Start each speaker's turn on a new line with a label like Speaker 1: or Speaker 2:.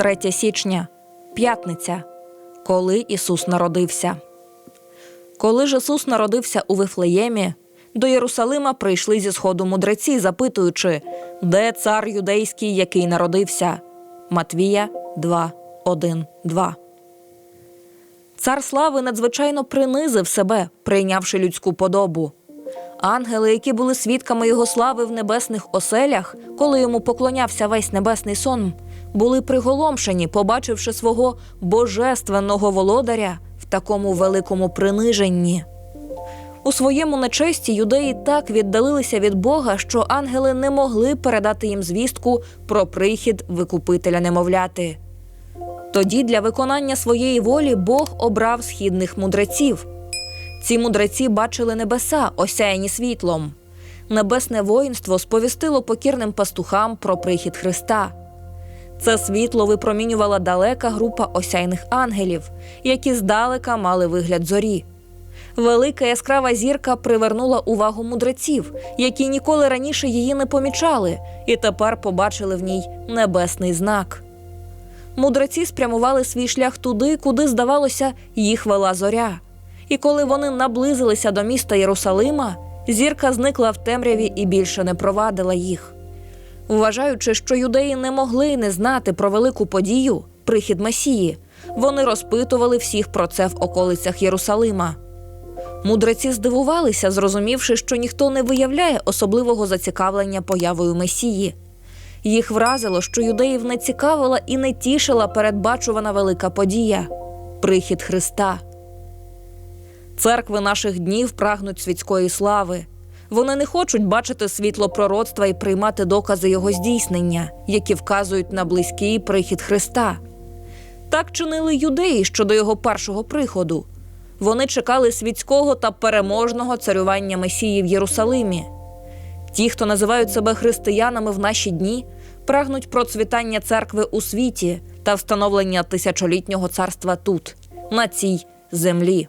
Speaker 1: 3 січня, п'ятниця, коли Ісус народився. Коли ж Ісус народився у Вифлеємі, до Єрусалима прийшли зі сходу мудреці, запитуючи, де цар юдейський, який народився. Матвія 2, 1, 2. Цар слави надзвичайно принизив себе, прийнявши людську подобу. Ангели, які були свідками його слави в небесних оселях, коли йому поклонявся весь небесний сон, були приголомшені, побачивши свого божественного володаря в такому великому приниженні. У своєму нечесті юдеї так віддалилися від Бога, що ангели не могли передати їм звістку про прихід викупителя немовляти. Тоді для виконання своєї волі Бог обрав східних мудреців. Ці мудреці бачили небеса, осяяні світлом. Небесне воїнство сповістило покірним пастухам про прихід Христа. Це світло випромінювала далека група осяйних ангелів, які здалека мали вигляд зорі. Велика яскрава зірка привернула увагу мудреців, які ніколи раніше її не помічали, і тепер побачили в ній небесний знак. Мудреці спрямували свій шлях туди, куди, здавалося, їх вела зоря. І коли вони наблизилися до міста Єрусалима, зірка зникла в темряві і більше не провадила їх. Вважаючи, що юдеї не могли не знати про велику подію, прихід Месії, вони розпитували всіх про це в околицях Єрусалима. Мудреці здивувалися, зрозумівши, що ніхто не виявляє особливого зацікавлення появою Месії. Їх вразило, що юдеїв не цікавила і не тішила передбачувана велика подія прихід Христа. Церкви наших днів прагнуть світської слави. Вони не хочуть бачити світло пророцтва і приймати докази його здійснення, які вказують на близький прихід Христа. Так чинили юдеї щодо його першого приходу. Вони чекали світського та переможного царювання Месії в Єрусалимі. Ті, хто називають себе християнами в наші дні, прагнуть процвітання церкви у світі та встановлення тисячолітнього царства тут, на цій землі.